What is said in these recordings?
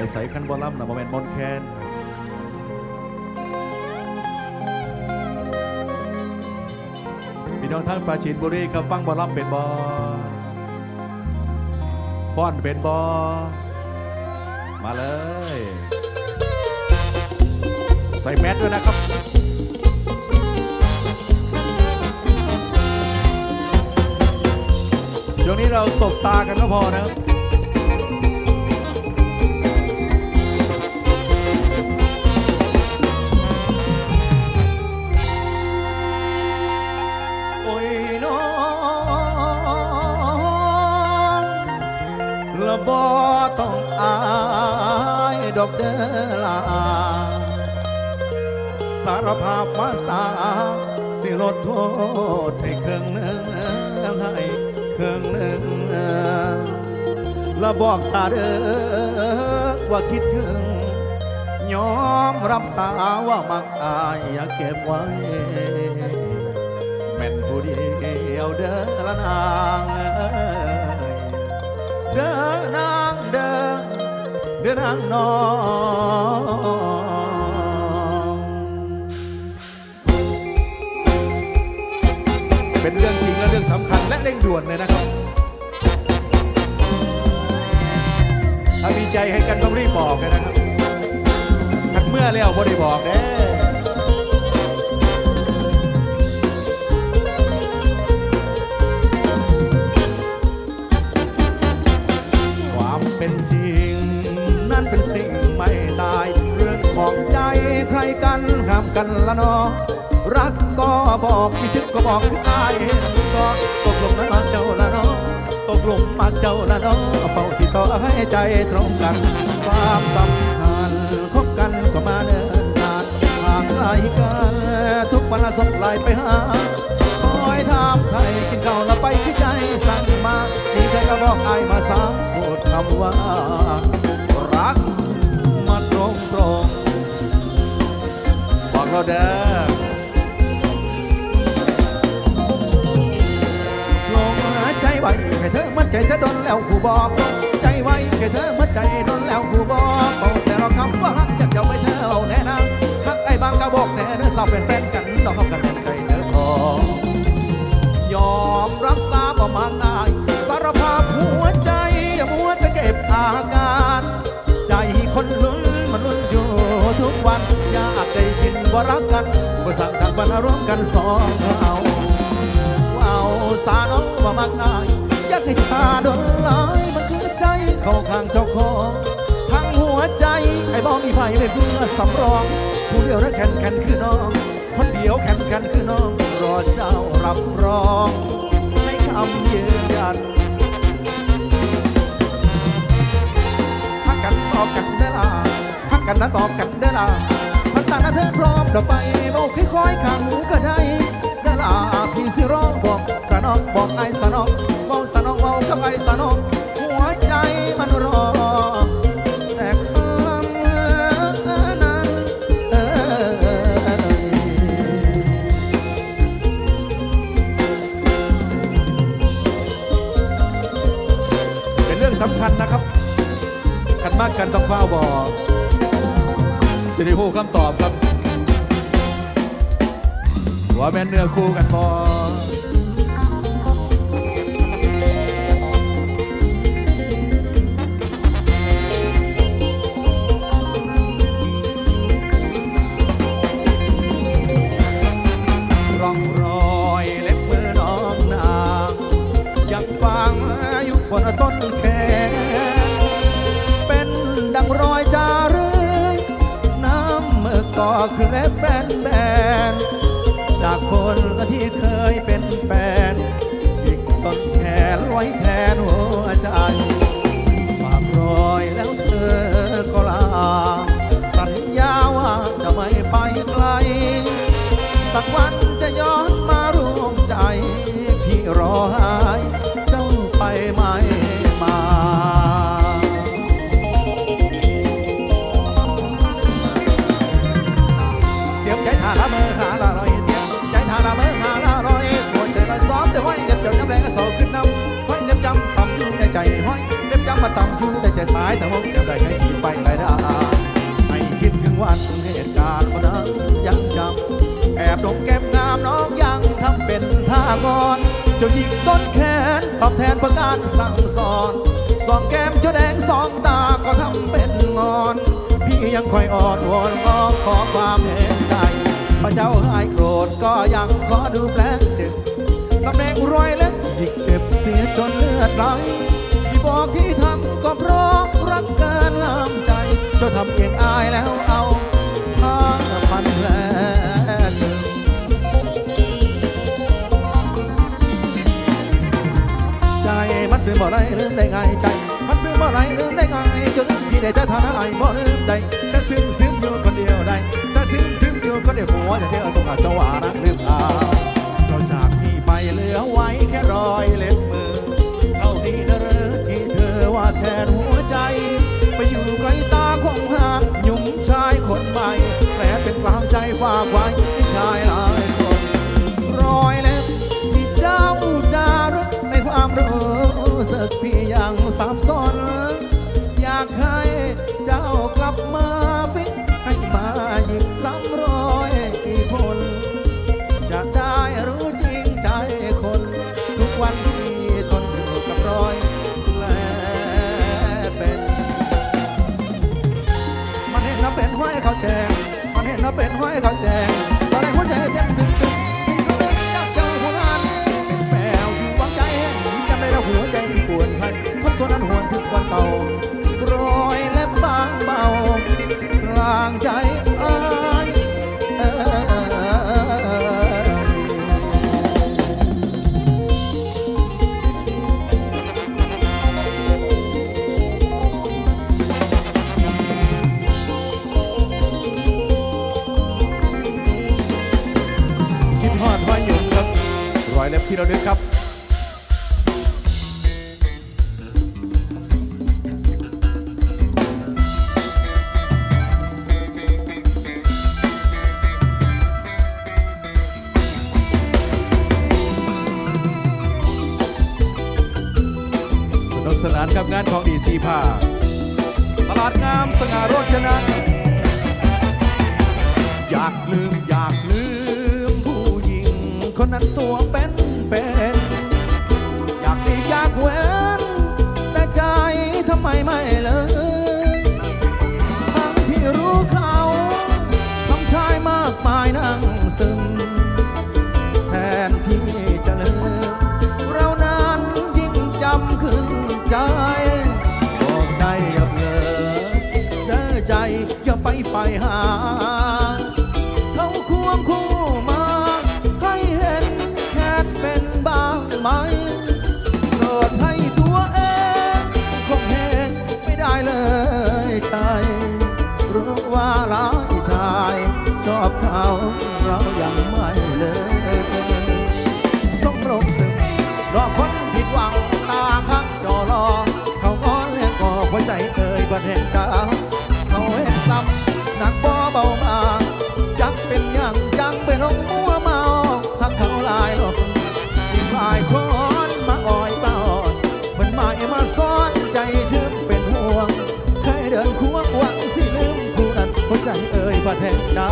ไปใส่คันบอลล่ำนะโมเมนต์มอนแคนพี่น้องทางปราจีนบุรีครับฟังบอลล่ำเป็นบอฟ้อนเป็นบอมาเลย ใส่แมสด้วยนะครับช่วงนี้เราสบตากันก็พอนะครับ โอ้ยน้องละบ่ต้องอายดอกเด้อลาสารภาพมาสาสิลดโทษให้เครื่องหนึงให้เครื่องหนึงและบอกสาเด้อว่าคิดถึงยอมรับสาว่ามักอายอยากเก็บไว้ แม่นผู้เดียวเด้อละนางเอ้ยเด้อนางเด้อเด้อนางน้องเป็นเรื่องจริงและเรื่องสำคัญและเร่งด่วนเลยนะครับ ถ้ามีใจให้กันต้องรีบบอกเลยนะครับขัดเมื่อแล้วบ่ได้บอกเด้ เป็นจริง นั่นเป็นสิ่งไม่ตาย เรื่องของใจใครกันห้ามกันละนอรักก็บอกคิดถึงก็บอกออายเห็นก็ตกลงนั้นมาเจ้าละนอตกลงมาเจ้าละนอเฝ้าที่ต่อให้ใจตรงกันความสัมพันธ์คบกันก็มาเนิ่นนานห่างไกลกันทุกวันละส่งไลน์ไปหาคอยถามไทยกินข้าวแล้วไปคือใจสั่งมาดีใจก็บอกอายมา ว่า รักมาตรงตรงบอกเราเด้อลงใจไว้ให้เธอมัดใจเธอโดนแล้วผู้บอกใจไว้ให้เธอมัดใจโดนแล้วผู้บอกบอกแต่เราคำว่าฮักจะเจ้าไปเธอเอาแน่นะฮักไอ้บางก็บอกแน่เด้อสาวเป็นแฟนกันต้องเข้ากันเป็นใจเธอพอยอมรับสาบว่ามาง่าย ว่ารักกันว่สั่งทางบรรร่วมกันสองเอาว้าสาน้องว่ามาง่ายอยากให้ทาโดนลายมันคือใจเข้าข้างเจ้าของทั้งหัวใจไอ้บ่มีไผไม่เพื่อสำรองผู้เดียวนั้นแข็งแข็งคือน้อง คนเดียวแข็งแข็งคือน้อง รอเจ้ารับรองให้คำยืนยันพักกันบอกกันเด้อล่ะพักกันนั้นบอกกันเด้อล่ะ ตาหน้าเธอพร้อมเดี๋ยวไปบอกค่อยๆขังก็ได้เด้อล่ะพี่สิร้องบอกสนองบอกไอ้สนองเมาสนองเมากับไอ้สนองหัวใจมันรอแต่ความนั้นเอ่ยเป็นเรื่องสำคัญนะครับกันมากกันต้องเฝ้าบอก สิริหูคำตอบครับว่าแม่นเนื้อคู่กันบอ การคนนั้นยังจำแอบดมแก้มงามน้องยังทำเป็นท่ากอนเจ้าหญิงต้นแขนตอบแทนประการสั่งสอนสองแก้มเจ้าแดงสองตาก็ทำเป็นงอน พี่ยังคอยอ่อนวอนร้อขอความเห็นใจพระเจ้าหายโกรธก็ยังขอดูแปลงเจ็บตำแหน่งรอยเล็บหยิกเจ็บเสียจนเลือดไหลที่บอกที่ทำก็เพราะรักเกินห้ามใจเจ้าทำเองอายแล้วเอา มันบ่ไรลืมได้ไงใจ มันเป็นบ่ไรลืมได้ไงจนลืมพี่ได้แต่ทานไอ้บ่ลืมได้แต่ซึมซึมอยู่คนเดียวได้แต่ซึมซึมอยู่คนเดียวหัวจะเที่ยวตรงกับเจ้าว่ารักลืมเอาเจ้าจากพี่ไปเหลือไว้แค่รอยเล็บมือเท่านี้นะเหรอที่เธอว่าแทนหัวใจ ไปอยู่ไกลตาของหากหยุ่มชายคนใหม่แผลเป็นกลางใจฝากไว้ เป็นห้อยเขาแจงแสดงหัวใจเต้นตึง อยเล็บที่เราดึกครับสนุกสนานกับงานของดีซีพาตลาดงามสง่าโรจนะ อยากลืม อยากลืม ผู้หญิง คนนั้นตัวเป็น เป็น อยากอีกอยากเว้น แต่ใจทำไมไม่เลย ทั้งที่รู้เขาทำชายมากมายนั่งซึม แทนที่จะเลิกเรานั้นยิ่งจำขึ้นใจบอกใจอย่าเผลอเด้อใจอย่าไปไฟหา อ่ยบัดเห็นเจ้าเขาเห็นซ้ำนักบ่เบามาจักเป็นย่างจังไปลงมัวเมาหักเขาลายหลบมีหลายคอนมาอ่อยเบามันหมายมาซ้อนใจชื่นเป็นห่วงเคยเดินควงหวังสิลืมคู่นั้นหัวใจเอ่ยบัดเห็นเจ้า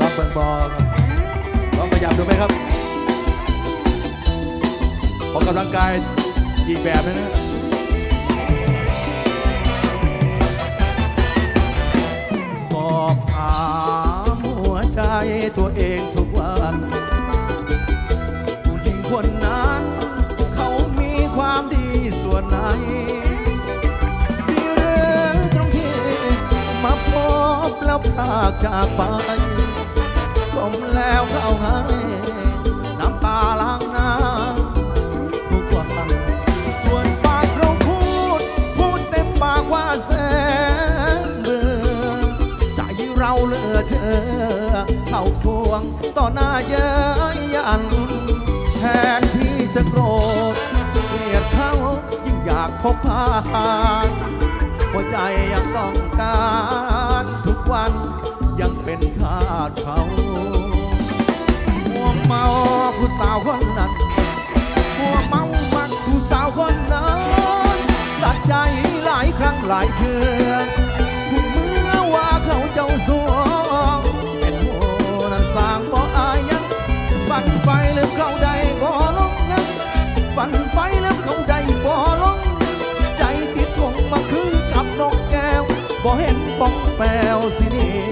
ลองเบิ่งบอครับลองขยับดูไหมครับ ออกกำลังกายอีกแบบนึงนะสอบถามหัวใจตัวเองทุกวันผู้หญิงคนนั้น เขามีความดีส่วนไหนดีหรือตรงที่มาพบแล้วพากจากไป สมแล้วเขาห้น้ เชื่อเข้าพวงต่อหน้าเย้ยยัน แทนที่จะโกรธเกลียดเขายิ่งอยากพบพานหัวใจยังต้องการทุกวันยังเป็นทาสเขามัวเมาผู้สาวคนนั้นมัวเมามันผู้สาวคนนั้นตัดใจหลายครั้งหลายเทือผู้มืสว นก